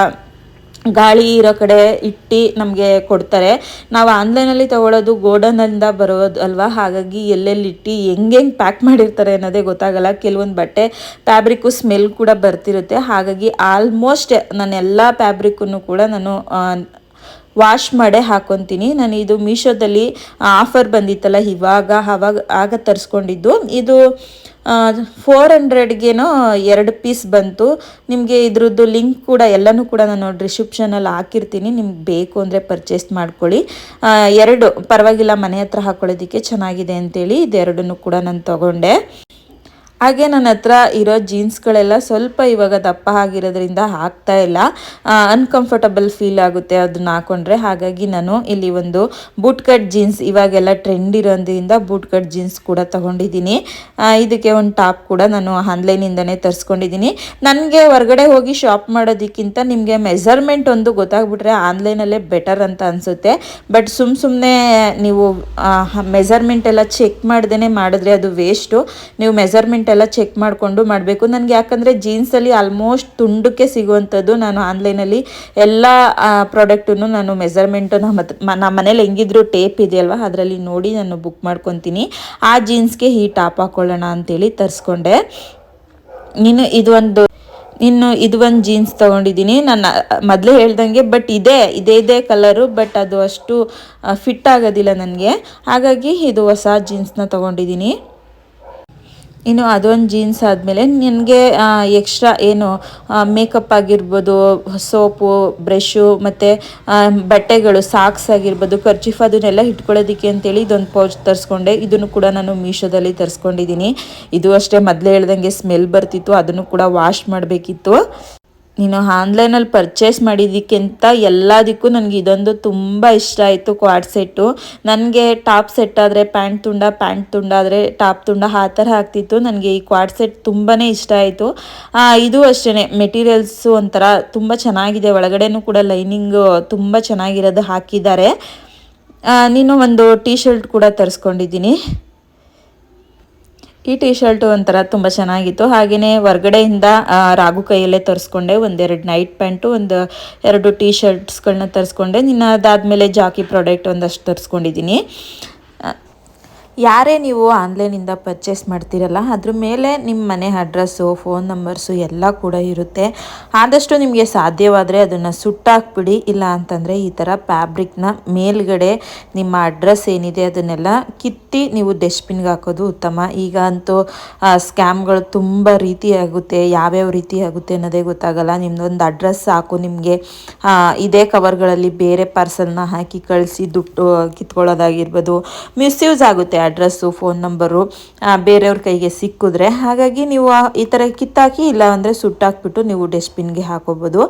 ಗಾಳಿ ಇರೋ ಕಡೆ ಇಟ್ಟು ನಮಗೆ ಕೊಡ್ತಾರೆ. ನಾವು ಆನ್ಲೈನಲ್ಲಿ ತೊಗೊಳೋದು ಗೋಡನಿಂದ ಬರೋದು ಅಲ್ವಾ? ಹಾಗಾಗಿ ಎಲ್ಲೆಲ್ಲಿ ಇಟ್ಟು ಹೆಂಗೆ ಪ್ಯಾಕ್ ಮಾಡಿರ್ತಾರೆ ಅನ್ನೋದೇ ಗೊತ್ತಾಗಲ್ಲ. ಕೆಲವೊಂದು ಬಟ್ಟೆ ಫ್ಯಾಬ್ರಿಕ್ಕು ಸ್ಮೆಲ್ ಕೂಡ ಬರ್ತಿರುತ್ತೆ. ಹಾಗಾಗಿ ಆಲ್ಮೋಸ್ಟ್ ನಾನು ಎಲ್ಲ ಫ್ಯಾಬ್ರಿಕ್ಕನ್ನು ಕೂಡ ನಾನು ವಾಶ್ ಮಾಡೇ ಹಾಕೊತೀನಿ. ನಾನು ಇದು ಮೀಶೋದಲ್ಲಿ ಆಫರ್ ಬಂದಿತ್ತಲ್ಲ, ಇವಾಗ ಆವಾಗ ಆಗ ತರಿಸ್ಕೊಂಡಿದ್ದು. ಇದು ಫೋರ್ ಹಂಡ್ರೆಡ್ಗೇನೋ ಎರಡು ಪೀಸ್ ಬಂತು. ನಿಮಗೆ ಇದ್ರದ್ದು ಲಿಂಕ್ ಕೂಡ ಎಲ್ಲನೂ ಕೂಡ ನಾನು ಡಿಸ್ಕ್ರಿಪ್ಷನಲ್ಲಿ ಹಾಕಿರ್ತೀನಿ. ನಿಮ್ಗೆ ಬೇಕು ಅಂದರೆ ಪರ್ಚೇಸ್ ಮಾಡ್ಕೊಳ್ಳಿ. ಎರಡು, ಪರವಾಗಿಲ್ಲ ಮನೆ ಹತ್ರ ಹಾಕೊಳ್ಳೋದಕ್ಕೆ ಚೆನ್ನಾಗಿದೆ ಅಂತೇಳಿ ಇದೆರಡನ್ನೂ ಕೂಡ ನಾನು ತಗೊಂಡೆ. ಹಾಗೆ ನನ್ನ ಹತ್ರ ಇರೋ ಜೀನ್ಸ್ಗಳೆಲ್ಲ ಸ್ವಲ್ಪ ಇವಾಗ ದಪ್ಪ ಆಗಿರೋದ್ರಿಂದ ಹಾಕ್ತಾ ಇಲ್ಲ. ಅನ್ಕಂಫರ್ಟಬಲ್ ಫೀಲ್ ಆಗುತ್ತೆ ಅದನ್ನ ಹಾಕೊಂಡ್ರೆ. ಹಾಗಾಗಿ ನಾನು ಇಲ್ಲಿ ಒಂದು ಬೂಟ್ ಕಟ್ ಜೀನ್ಸ್ ಇವಾಗೆಲ್ಲ ಟ್ರೆಂಡ್ ಇರೋದ್ರಿಂದ ಬೂಟ್ ಕಟ್ ಜೀನ್ಸ್ ಕೂಡ ತಗೊಂಡಿದ್ದೀನಿ. ಇದಕ್ಕೆ ಒಂದು ಟಾಪ್ ಕೂಡ ನಾನು ಆನ್ಲೈನಿಂದನೇ ತರಿಸ್ಕೊಂಡಿದ್ದೀನಿ. ನನಗೆ ಹೊರಗಡೆ ಹೋಗಿ ಶಾಪ್ ಮಾಡೋದಕ್ಕಿಂತ ನಿಮಗೆ ಮೆಸರ್ಮೆಂಟ್ ಒಂದು ಗೊತ್ತಾಗ್ಬಿಟ್ರೆ ಆನ್ಲೈನಲ್ಲೇ ಬೆಟರ್ ಅಂತ ಅನಿಸುತ್ತೆ. ಬಟ್ ಸುಮ್ಮ ಸುಮ್ಮನೆ ನೀವು ಮೆಸರ್ಮೆಂಟ್ ಎಲ್ಲ ಚೆಕ್ ಮಾಡ್ದೇ ಮಾಡಿದ್ರೆ ಅದು ವೇಸ್ಟು ನೀವು ಮೆಸರ್ಮೆಂಟ್ ಎಲ್ಲ ಚೆಕ್ ಮಾಡಿಕೊಂಡು ಮಾಡಬೇಕು. ನನಗೆ ಯಾಕಂದರೆ ಜೀನ್ಸಲ್ಲಿ ಆಲ್ಮೋಸ್ಟ್ ತುಂಡಕ್ಕೆ ಸಿಗುವಂಥದ್ದು ನಾನು ಆನ್ಲೈನಲ್ಲಿ ಎಲ್ಲ ಪ್ರಾಡಕ್ಟನ್ನು ನಾನು ಮೆಸರ್ಮೆಂಟು ನಮ್ಮ ನಮ್ಮ ಮನೇಲಿ ಹೆಂಗಿದ್ರು ಟೇಪ್ ಇದೆಯಲ್ವ ಅದರಲ್ಲಿ ನೋಡಿ ನಾನು ಬುಕ್ ಮಾಡ್ಕೊತೀನಿ. ಆ ಜೀನ್ಸ್ಗೆ ಈ ಟಾಪ್ ಹಾಕೊಳ್ಳೋಣ ಅಂತೇಳಿ ತರಿಸ್ಕೊಂಡೆ. ನೀನು ಒಂದು ಇನ್ನು ಇದು ಒಂದು ಜೀನ್ಸ್ ತೊಗೊಂಡಿದ್ದೀನಿ. ನಾನು ಮೊದಲೇ ಹೇಳ್ದಂಗೆ ಬಟ್ ಇದೆ, ಇದೇ ಇದೇ ಕಲರು ಬಟ್ ಅದು ಅಷ್ಟು ಫಿಟ್ ಆಗೋದಿಲ್ಲ ನನಗೆ. ಹಾಗಾಗಿ ಇದು ಹೊಸ ಜೀನ್ಸ್ನ ತೊಗೊಂಡಿದ್ದೀನಿ. ಇನ್ನು ಅದೊಂದು ಜೀನ್ಸ್ ಆದಮೇಲೆ ನನಗೆ ಎಕ್ಸ್ಟ್ರಾ ಏನು ಮೇಕಪ್ ಆಗಿರ್ಬೋದು, ಸೋಪು ಬ್ರಷು ಮತ್ತು ಬಟ್ಟೆಗಳು ಸಾಕ್ಸ್ ಆಗಿರ್ಬೋದು ಖರ್ಚಿಫ್ ಅದನ್ನೆಲ್ಲ ಇಟ್ಕೊಳ್ಳೋದಕ್ಕೆ ಅಂತೇಳಿ ಇದೊಂದು ಪೌಚ್ ತರಿಸ್ಕೊಂಡೆ. ಇದನ್ನು ಕೂಡ ನಾನು ಮೀಶೋದಲ್ಲಿ ತರಿಸ್ಕೊಂಡಿದ್ದೀನಿ. ಇದು ಅಷ್ಟೇ ಮೊದಲೇ ಹೇಳ್ದಂಗೆ ಸ್ಮೆಲ್ ಬರ್ತಿತ್ತು, ಅದನ್ನು ಕೂಡ ವಾಶ್ ಮಾಡಬೇಕಿತ್ತು. ನೀನು ಆನ್ಲೈನಲ್ಲಿ ಪರ್ಚೇಸ್ ಮಾಡಿದ್ದಕ್ಕಿಂತ ಎಲ್ಲದಕ್ಕೂ ನನಗೆ ಇದೊಂದು ತುಂಬ ಇಷ್ಟ ಆಯಿತು ಕ್ವಾಡ್ ಸೆಟ್ಟು. ನನಗೆ ಟಾಪ್ ಸೆಟ್ ಆದರೆ ಪ್ಯಾಂಟ್ ತುಂಡ ಪ್ಯಾಂಟ್ ತುಂಡ ಆದರೆ ಟಾಪ್ ತುಂಡ ಆ ಥರ ಆಗ್ತಿತ್ತು. ನನಗೆ ಈ ಕ್ವಾಡ್ ಸೆಟ್ ತುಂಬಾ ಇಷ್ಟ ಆಯಿತು. ಇದು ಅಷ್ಟೇ ಮೆಟೀರಿಯಲ್ಸು ಒಂಥರ ತುಂಬ ಚೆನ್ನಾಗಿದೆ. ಒಳಗಡೆನೂ ಕೂಡ ಲೈನಿಂಗು ತುಂಬ ಚೆನ್ನಾಗಿರೋದು ಹಾಕಿದ್ದಾರೆ. ನೀನು ಒಂದು ಟೀ ಶರ್ಟ್ ಕೂಡ ತರಿಸ್ಕೊಂಡಿದ್ದೀನಿ. ಈ ಟೀ ಶರ್ಟು ಒಂಥರ ತುಂಬ ಚೆನ್ನಾಗಿತ್ತು. ಹಾಗೆಯೇ ಹೊರಗಡೆಯಿಂದ ರಾಗು ಕೈಯಲ್ಲೇ ತರಿಸ್ಕೊಂಡೆ. ಒಂದೆರಡು ನೈಟ್ ಪ್ಯಾಂಟು, ಒಂದು ಎರಡು ಟೀ ಶರ್ಟ್ಸ್ಗಳನ್ನ ತರಿಸ್ಕೊಂಡೆ. ನಿನ್ನ ಅದಾದಮೇಲೆ ಜಾಕಿ ಪ್ರಾಡಕ್ಟ್ ಒಂದಷ್ಟು ತರಿಸ್ಕೊಂಡಿದ್ದೀನಿ. ಯಾರೇ ನೀವು ಆನ್ಲೈನಿಂದ ಪರ್ಚೇಸ್ ಮಾಡ್ತೀರಲ್ಲ, ಅದ್ರ ಮೇಲೆ ನಿಮ್ಮ ಮನೆ ಅಡ್ರೆಸ್ಸು, ಫೋನ್ ನಂಬರ್ಸು ಎಲ್ಲ ಕೂಡ ಇರುತ್ತೆ. ಆದಷ್ಟು ನಿಮಗೆ ಸಾಧ್ಯವಾದರೆ ಅದನ್ನು ಸುಟ್ಟಾಕ್ಬಿಡಿ, ಇಲ್ಲ ಅಂತಂದರೆ ಈ ಥರ ಫ್ಯಾಬ್ರಿಕ್ನ ಮೇಲ್ಗಡೆ ನಿಮ್ಮ ಅಡ್ರೆಸ್ ಏನಿದೆ ಅದನ್ನೆಲ್ಲ ಕಿತ್ತಿ ನೀವು ಡಸ್ಟ್ಬಿನ್ಗೆ ಹಾಕೋದು ಉತ್ತಮ. ಈಗ ಅಂತೂ ಸ್ಕ್ಯಾಮ್ಗಳು ತುಂಬ ರೀತಿ ಆಗುತ್ತೆ. ಯಾವ್ಯಾವ ರೀತಿ ಆಗುತ್ತೆ ಅನ್ನೋದೇ ಗೊತ್ತಾಗಲ್ಲ. ನಿಮ್ಮದೊಂದು ಅಡ್ರೆಸ್ ಸಾಕು, ನಿಮಗೆ ಇದೇ ಕವರ್ಗಳಲ್ಲಿ ಬೇರೆ ಪಾರ್ಸಲ್ನ ಹಾಕಿ ಕಳಿಸಿ ದುಡ್ಡು ಕಿತ್ಕೊಳ್ಳೋದಾಗಿರ್ಬೋದು. ಮಿಸ್ಯೂಸ್ ಆಗುತ್ತೆ. ಅಡ್ರೆಸ್ಸು, ಫೋನ್ ನಂಬರು ಬೇರೆಯವ್ರ ಕೈಗೆ ಸಿಕ್ಕಿದ್ರೆ ಹಾಗಾಗಿ ನೀವು ಈ ಥರ ಕಿತ್ತಾಕಿ ಇಲ್ಲ ಅಂದರೆ ಸುಟ್ಟಾಕ್ಬಿಟ್ಟು ನೀವು ಡಸ್ಟ್ಬಿನ್ಗೆ ಹಾಕೋಬೋದು.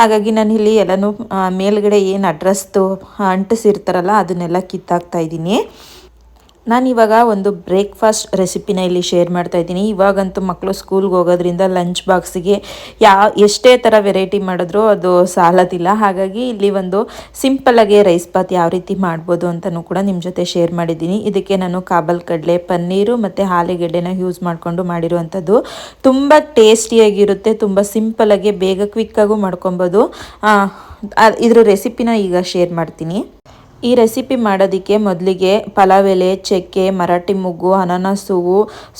ಹಾಗಾಗಿ ನಾನು ಇಲ್ಲಿ ಎಲ್ಲನೂ ಮೇಲ್ಗಡೆ ಏನು ಅಡ್ರೆಸ್ದು ಅಂಟಿಸಿರ್ತಾರಲ್ಲ ಅದನ್ನೆಲ್ಲ ಕಿತ್ತಾಕ್ತಾ ಇದ್ದೀನಿ. ನಾನು ಇವಾಗ ಒಂದು ಬ್ರೇಕ್ಫಾಸ್ಟ್ ರೆಸಿಪಿನ ಇಲ್ಲಿ ಶೇರ್ ಮಾಡ್ತಾ ಇದ್ದೀನಿ. ಇವಾಗಂತೂ ಮಕ್ಕಳು ಸ್ಕೂಲ್ಗೆ ಹೋಗೋದ್ರಿಂದ ಲಂಚ್ ಬಾಕ್ಸಿಗೆ ಯಾ, ಎಷ್ಟೇ ಥರ ವೆರೈಟಿ ಮಾಡಿದ್ರೂ ಅದು ಸಾಲದಿಲ್ಲ. ಹಾಗಾಗಿ ಇಲ್ಲಿ ಒಂದು ಸಿಂಪಲಾಗಿ ರೈಸ್ ಬಾತ್ ಯಾವ ರೀತಿ ಮಾಡ್ಬೋದು ಅಂತಲೂ ಕೂಡ ನಿಮ್ಮ ಜೊತೆ ಶೇರ್ ಮಾಡಿದ್ದೀನಿ. ಇದಕ್ಕೆ ನಾನು ಕಾಬಲ್ ಕಡಲೆ ಪನ್ನೀರು ಮತ್ತು ಆಲೂಗೆಡ್ಡೆನ ಯೂಸ್ ಮಾಡಿಕೊಂಡು ಮಾಡಿರುವಂಥದ್ದು. ತುಂಬ ಟೇಸ್ಟಿಯಾಗಿರುತ್ತೆ ತುಂಬ ಸಿಂಪಲಾಗಿ ಬೇಗ ಕ್ವಿಕ್ಕಾಗೂ ಮಾಡ್ಕೊಬೋದು. ಇದ್ರ ರೆಸಿಪಿನ ಈಗ ಶೇರ್ ಮಾಡ್ತೀನಿ. ಈ ರೆಸಿಪಿ ಮಾಡೋದಕ್ಕೆ ಮೊದಲಿಗೆ ಪಲಾವ್ ಎಲೆ ಚಕ್ಕೆ, ಮರಾಠಿ ಮುಗ್ಗು ಅನಾನಸ್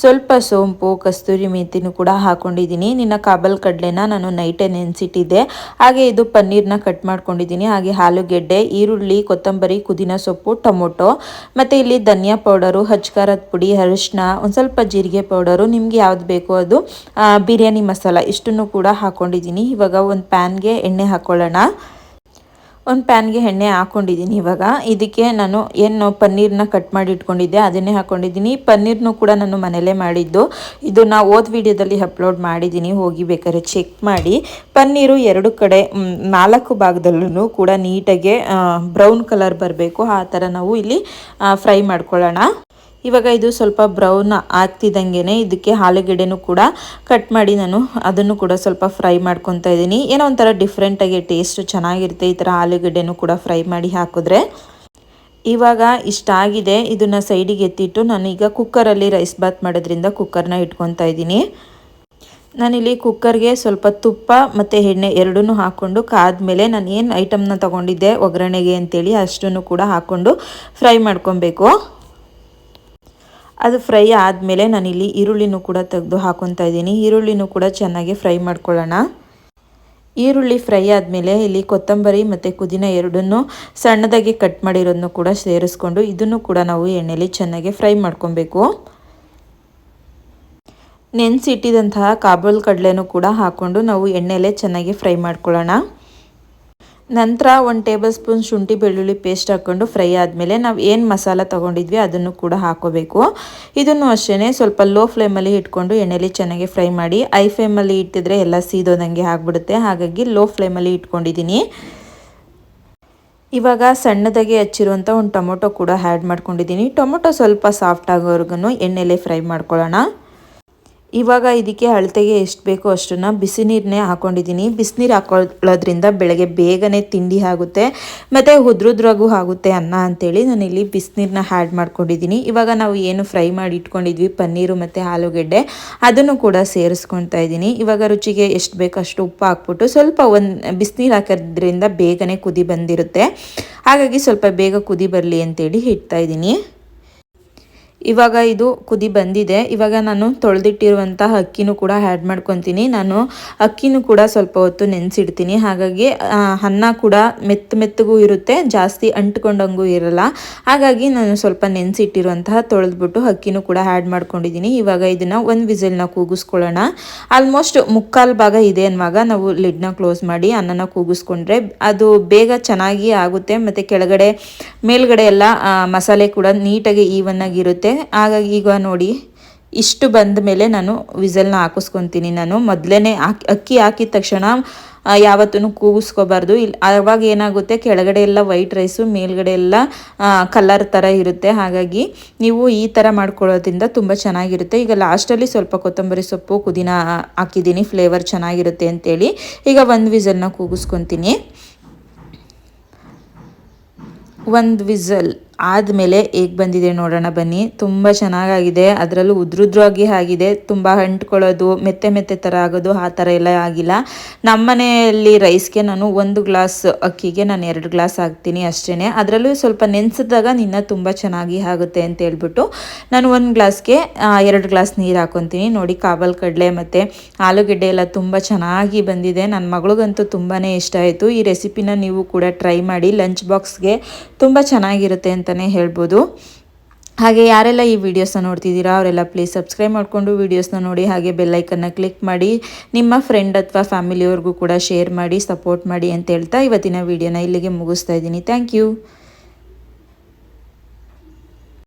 ಸ್ವಲ್ಪ ಸೋಂಪು, ಕಸ್ತೂರಿ ಮೆಂತಿನೂ ಕೂಡ ಹಾಕೊಂಡಿದ್ದೀನಿ. ನಿನ್ನ ಕಾಬಲ್ ಕಡಲೆನ ನಾನು ನೈಟೇ ನೆನೆಸಿಟ್ಟಿದ್ದೆ. ಹಾಗೆ ಇದು ಪನ್ನೀರ್ನ ಕಟ್ ಮಾಡ್ಕೊಂಡಿದ್ದೀನಿ. ಹಾಗೆ ಆಲೂಗೆಡ್ಡೆ, ಈರುಳ್ಳಿ, ಕೊತ್ತಂಬರಿ ಕುದಿನ ಸೊಪ್ಪು, ಟೊಮೊಟೊ, ಮತ್ತು ಇಲ್ಲಿ ಧನಿಯಾ ಪೌಡರು ಹಚ್ಕಾರದ ಪುಡಿ ಅರಿಶಿನ ಒಂದು ಸ್ವಲ್ಪ ಜೀರಿಗೆ ಪೌಡರು, ನಿಮಗೆ ಯಾವ್ದು ಬೇಕೋ ಅದು ಬಿರಿಯಾನಿ ಮಸಾಲ, ಇಷ್ಟನ್ನು ಕೂಡ ಹಾಕೊಂಡಿದ್ದೀನಿ. ಇವಾಗ ಒಂದು ಪ್ಯಾನ್ಗೆ ಎಣ್ಣೆ ಹಾಕ್ಕೊಳ್ಳೋಣ ಒಂದು ಪ್ಯಾನ್ಗೆ ಎಣ್ಣೆ ಹಾಕ್ಕೊಂಡಿದ್ದೀನಿ ಇವಾಗ. ಇದಕ್ಕೆ ನಾನು ಏನು ಪನ್ನೀರ್ನ ಕಟ್ ಮಾಡಿ ಇಟ್ಕೊಂಡಿದ್ದೆ, ಅದನ್ನೇ ಹಾಕ್ಕೊಂಡಿದ್ದೀನಿ ಪನ್ನೀರ್ನೂ ಕೂಡ ನಾನು ಮನೇಲೇ ಮಾಡಿದ್ದು. ಇದು ನಾ ಓದ್ ವಿಡಿಯೋದಲ್ಲಿ ಅಪ್ಲೋಡ್ ಮಾಡಿದ್ದೀನಿ, ಹೋಗಿ ಬೇಕಾದ್ರೆ ಚೆಕ್ ಮಾಡಿ. ಪನ್ನೀರು ಎರಡು ಕಡೆ ನಾಲ್ಕು ಭಾಗದಲ್ಲೂ ಕೂಡ ನೀಟಾಗೆ ಬ್ರೌನ್ ಕಲರ್ ಬರಬೇಕು. ಆ ಥರ ನಾವು ಇಲ್ಲಿ ಫ್ರೈ ಮಾಡ್ಕೊಳ್ಳೋಣ. ಇವಾಗ ಇದು ಸ್ವಲ್ಪ ಬ್ರೌನ್ ಆಗ್ತಿದ್ದಂಗೆ ಇದಕ್ಕೆ ಆಲೂಗೆಡ್ಡೆನೂ ಕೂಡ ಕಟ್ ಮಾಡಿ ನಾನು ಅದನ್ನು ಕೂಡ ಸ್ವಲ್ಪ ಫ್ರೈ ಮಾಡ್ಕೊತ ಇದ್ದೀನಿ. ಏನೋ ಒಂಥರ ಡಿಫ್ರೆಂಟಾಗಿ ಟೇಸ್ಟ್ ಚೆನ್ನಾಗಿರುತ್ತೆ ಈ ಥರ ಆಲೂಗೆಡ್ಡೆನೂ ಕೂಡ ಫ್ರೈ ಮಾಡಿ ಹಾಕಿದ್ರೆ. ಇವಾಗ ಇಷ್ಟ ಆಗಿದೆ ಇದನ್ನು ಸೈಡಿಗೆ ಎತ್ತಿಟ್ಟು ನಾನು ಈಗ ಕುಕ್ಕರಲ್ಲಿ ರೈಸ್ ಬಾತ್ ಮಾಡೋದ್ರಿಂದ ಕುಕ್ಕರ್ನ ಇಟ್ಕೊತಾ ಇದ್ದೀನಿ. ನಾನಿಲ್ಲಿ ಕುಕ್ಕರ್ಗೆ ಸ್ವಲ್ಪ ತುಪ್ಪ ಮತ್ತು ಎಣ್ಣೆ ಎರಡನ್ನೂ ಹಾಕ್ಕೊಂಡು ಕಾದ್ಮೇಲೆ ನಾನು ಏನು ಐಟಮ್ನ ತೊಗೊಂಡಿದ್ದೆ ಒಗ್ಗರಣೆಗೆ ಅಂತೇಳಿ ಅಷ್ಟನ್ನು ಕೂಡ ಹಾಕ್ಕೊಂಡು ಫ್ರೈ ಮಾಡ್ಕೊಬೇಕು. ಅದು ಫ್ರೈ ಆದಮೇಲೆ ನಾನಿಲ್ಲಿ ಈರುಳ್ಳಿನೂ ಕೂಡ ತೆಗೆದು ಹಾಕೊತಾ ಇದ್ದೀನಿ. ಈರುಳ್ಳಿನೂ ಕೂಡ ಚೆನ್ನಾಗಿ ಫ್ರೈ ಮಾಡ್ಕೊಳ್ಳೋಣ. ಈರುಳ್ಳಿ ಫ್ರೈ ಆದಮೇಲೆ ಇಲ್ಲಿ ಕೊತ್ತಂಬರಿ ಮತ್ತು ಪುದೀನ ಎರಡನ್ನೂ ಸಣ್ಣದಾಗಿ ಕಟ್ ಮಾಡಿರೋದನ್ನು ಕೂಡ ಸೇರಿಸ್ಕೊಂಡು ಇದನ್ನು ಕೂಡ ನಾವು ಎಣ್ಣೆಲಿ ಚೆನ್ನಾಗಿ ಫ್ರೈ ಮಾಡ್ಕೊಬೇಕು. ನೆನೆಸಿಟ್ಟಿದಂತಹ ಕಾಬೂಲ್ ಕಡಲೆನೂ ಕೂಡ ಹಾಕ್ಕೊಂಡು ನಾವು ಎಣ್ಣೆಲೇ ಚೆನ್ನಾಗಿ ಫ್ರೈ ಮಾಡ್ಕೊಳ್ಳೋಣ. ನಂತರ ಒಂದು ಟೇಬಲ್ ಸ್ಪೂನ್ ಶುಂಠಿ, ಬೆಳ್ಳುಳ್ಳಿ ಪೇಸ್ಟ್ ಹಾಕ್ಕೊಂಡು ಫ್ರೈ ಆದಮೇಲೆ ನಾವು ಏನು ಮಸಾಲ ತೊಗೊಂಡಿದ್ವಿ ಅದನ್ನು ಕೂಡ ಹಾಕೋಬೇಕು. ಇದನ್ನು ಅಷ್ಟೇ ಸ್ವಲ್ಪ ಲೋ ಫ್ಲೇಮಲ್ಲಿ ಇಟ್ಕೊಂಡು ಎಣ್ಣೆಲಿ ಚೆನ್ನಾಗಿ ಫ್ರೈ ಮಾಡಿ ಐ ಫ್ಲೇಮಲ್ಲಿ ಇಟ್ಟಿದ್ರೆ ಎಲ್ಲ ಸೀದೋದಂಗೆ ಆಗಿಬಿಡುತ್ತೆ. ಹಾಗಾಗಿ ಲೋ ಫ್ಲೇಮಲ್ಲಿ ಇಟ್ಕೊಂಡಿದ್ದೀನಿ. ಇವಾಗ ಸಣ್ಣದಾಗಿ ಹಚ್ಚಿರುವಂಥ ಒಂದು ಟೊಮೊಟೊ ಕೂಡ ಆ್ಯಡ್ ಮಾಡ್ಕೊಂಡಿದ್ದೀನಿ. ಟೊಮೊಟೊ ಸ್ವಲ್ಪ ಸಾಫ್ಟ್ ಆಗೋವರೆಗೂ ಎಣ್ಣೆಲೆ ಫ್ರೈ ಮಾಡ್ಕೊಳ್ಳೋಣ. ಇವಾಗ ಇದಕ್ಕೆ ಅಳತೆಗೆ ಎಷ್ಟು ಬೇಕೋ ಅಷ್ಟನ್ನು ಬಿಸಿ ನೀರನ್ನೇ ಹಾಕೊಂಡಿದ್ದೀನಿ. ಬಿಸಿನೀರು ಹಾಕೊಳ್ಳೋದ್ರಿಂದ ಬೆಳಗ್ಗೆ ಬೇಗನೆ ತಿಂಡಿ ಆಗುತ್ತೆ, ಮತ್ತು ಹುದ್ರುದ್ರಾಗು ಆಗುತ್ತೆ ಅನ್ನ ಅಂತೇಳಿ ನಾನು ಇಲ್ಲಿ ಬಿಸಿನೀರನ್ನ ಆ್ಯಡ್ ಮಾಡ್ಕೊಂಡಿದ್ದೀನಿ. ಇವಾಗ ನಾವು ಏನು ಫ್ರೈ ಮಾಡಿ ಇಟ್ಕೊಂಡಿದ್ವಿ, ಪನ್ನೀರು ಮತ್ತು ಆಲೂಗೆಡ್ಡೆ, ಅದನ್ನು ಕೂಡ ಸೇರಿಸ್ಕೊಳ್ತಾ ಇದ್ದೀನಿ. ಇವಾಗ ರುಚಿಗೆ ಎಷ್ಟು ಬೇಕೋ ಅಷ್ಟು ಉಪ್ಪು ಹಾಕ್ಬಿಟ್ಟು ಸ್ವಲ್ಪ ಒಂದು ಬಿಸಿನೀರು ಹಾಕೋದ್ರಿಂದ ಬೇಗನೆ ಕುದಿ ಬಂದಿರುತ್ತೆ. ಹಾಗಾಗಿ ಸ್ವಲ್ಪ ಬೇಗ ಕುದಿ ಬರಲಿ ಅಂತೇಳಿ ಇಡ್ತಾ ಇದ್ದೀನಿ. ಇವಾಗ ಇದು ಕುದಿ ಬಂದಿದೆ. ಇವಾಗ ನಾನು ತೊಳೆದಿಟ್ಟಿರುವಂಥ ಅಕ್ಕಿನೂ ಕೂಡ ಆ್ಯಡ್ ಮಾಡ್ಕೊತೀನಿ. ನಾನು ಅಕ್ಕಿನೂ ಕೂಡ ಸ್ವಲ್ಪ ಹೊತ್ತು ನೆನೆಸಿಡ್ತೀನಿ. ಹಾಗಾಗಿ ಅನ್ನ ಕೂಡ ಮೆತ್ತ ಮೆತ್ತಗೂ ಇರುತ್ತೆ, ಜಾಸ್ತಿ ಅಂಟ್ಕೊಂಡಂಗೂ ಇರಲ್ಲ. ಹಾಗಾಗಿ ನಾನು ಸ್ವಲ್ಪ ನೆನೆಸಿಟ್ಟಿರುವಂತಹ ತೊಳೆದ್ಬಿಟ್ಟು ಅಕ್ಕಿನೂ ಕೂಡ ಆ್ಯಡ್ ಮಾಡ್ಕೊಂಡಿದ್ದೀನಿ. ಇವಾಗ ಇದನ್ನು ಒಂದು ವಿಸಿಲ್ನ ಕೂಗಿಸ್ಕೊಳ್ಳೋಣ. ಆಲ್ಮೋಸ್ಟ್ ಮುಕ್ಕಾಲು ಭಾಗ ಇದೆ ಅನ್ನುವಾಗ ನಾವು ಲಿಡ್ನ ಕ್ಲೋಸ್ ಮಾಡಿ ಅನ್ನನ ಕೂಗಿಸ್ಕೊಂಡ್ರೆ ಅದು ಬೇಗ ಚೆನ್ನಾಗಿ ಆಗುತ್ತೆ. ಮತ್ತು ಕೆಳಗಡೆ, ಮೇಲ್ಗಡೆ ಎಲ್ಲ ಮಸಾಲೆ ಕೂಡ ನೀಟಾಗಿ ಈವನ್ ಹಾಗಾಗಿ ಈಗ ನೋಡಿ, ಇಷ್ಟು ಬಂದ ಮೇಲೆ ನಾನು ವಿಸಲ್ನ ಹಾಕಿಸ್ಕೊತೀನಿ. ನಾನು ಮೊದಲೇ ಹಾಕಿ, ಅಕ್ಕಿ ಹಾಕಿದ ತಕ್ಷಣ ಯಾವತ್ತೂ ಕೂಗಿಸ್ಕೋಬಾರ್ದು. ಇಲ್ಲಿ ಆವಾಗ ಏನಾಗುತ್ತೆ, ಕೆಳಗಡೆ ಎಲ್ಲ ವೈಟ್ ರೈಸು, ಮೇಲ್ಗಡೆ ಎಲ್ಲ ಕಲರ್ ಥರ ಇರುತ್ತೆ. ಹಾಗಾಗಿ ನೀವು ಈ ಥರ ಮಾಡ್ಕೊಳ್ಳೋದ್ರಿಂದ ತುಂಬ ಚೆನ್ನಾಗಿರುತ್ತೆ. ಈಗ ಲಾಸ್ಟಲ್ಲಿ ಸ್ವಲ್ಪ ಕೊತ್ತಂಬರಿ ಸೊಪ್ಪು, ಪುದೀನ ಹಾಕಿದ್ದೀನಿ. ಫ್ಲೇವರ್ ಚೆನ್ನಾಗಿರುತ್ತೆ ಅಂತೇಳಿ. ಈಗ ಒಂದು ವಿಸಲ್ನ ಕೂಗಿಸ್ಕೊತೀನಿ. ಒಂದು ವಿಸಲ್. ಆದಮೇಲೆ ಹೇಗೆ ಬಂದಿದೆ ನೋಡೋಣ ಬನ್ನಿ. ತುಂಬ ಚೆನ್ನಾಗಾಗಿದೆ. ಅದರಲ್ಲೂ ಉದ್ರುದ್ರಾಗಿ ಆಗಿದೆ. ತುಂಬ ಅಂಟ್ಕೊಳ್ಳೋದು, ಮೆತ್ತೆ ಮೆತ್ತೆ ಥರ ಆಗೋದು, ಆ ಥರ ಎಲ್ಲ ಆಗಿಲ್ಲ. ನಮ್ಮ ಮನೆಯಲ್ಲಿ ರೈಸ್ಗೆ ನಾನು ಒಂದು ಗ್ಲಾಸ್ ಅಕ್ಕಿಗೆ ನಾನು ಎರಡು ಗ್ಲಾಸ್ ಹಾಕ್ತೀನಿ ಅಷ್ಟೇ ಅದರಲ್ಲೂ ಸ್ವಲ್ಪ ನೆನೆಸಿದಾಗ ನಿನ್ನ ತುಂಬ ಚೆನ್ನಾಗಿ ಆಗುತ್ತೆ ಅಂತ ಹೇಳ್ಬಿಟ್ಟು ನಾನು ಒಂದು ಗ್ಲಾಸ್ಗೆ ಎರಡು ಗ್ಲಾಸ್ ನೀರು ಹಾಕೊತೀನಿ. ನೋಡಿ ಕಾಬಲ್ ಕಡಲೆ ಮತ್ತು ಆಲೂಗಡ್ಡೆ ಎಲ್ಲ ತುಂಬ ಚೆನ್ನಾಗಿ ಬಂದಿದೆ. ನನ್ನ ಮಗಳಿಗಂತೂ ತುಂಬಾ ಇಷ್ಟ ಆಯಿತು. ಈ ರೆಸಿಪಿನ ನೀವು ಕೂಡ ಟ್ರೈ ಮಾಡಿ. ಲಂಚ್ ಬಾಕ್ಸ್ಗೆ ತುಂಬ ಚೆನ್ನಾಗಿರುತ್ತೆ ಅಂತಲೇ ಹೇಳ್ಬೋದು. ಹಾಗೆ ಯಾರೆಲ್ಲ ಈ ವಿಡಿಯೋಸ್ನ ನೋಡ್ತಿದ್ದೀರಾ, ಅವರೆಲ್ಲ ಪ್ಲೀಸ್ ಸಬ್ಸ್ಕ್ರೈಬ್ ಮಾಡಿಕೊಂಡು ವೀಡಿಯೋಸ್ನ ನೋಡಿ, ಹಾಗೆ ಬೆಲ್ಲೈಕನ್ನ ಕ್ಲಿಕ್ ಮಾಡಿ, ನಿಮ್ಮ ಫ್ರೆಂಡ್ ಅಥವಾ ಫ್ಯಾಮಿಲಿಯವ್ರಿಗೂ ಕೂಡ ಶೇರ್ ಮಾಡಿ ಸಪೋರ್ಟ್ ಮಾಡಿ ಅಂತ ಹೇಳ್ತಾ ಇವತ್ತಿನ ವಿಡಿಯೋನ ಇಲ್ಲಿಗೆ ಮುಗಿಸ್ತಾ ಇದ್ದೀನಿ. Thank you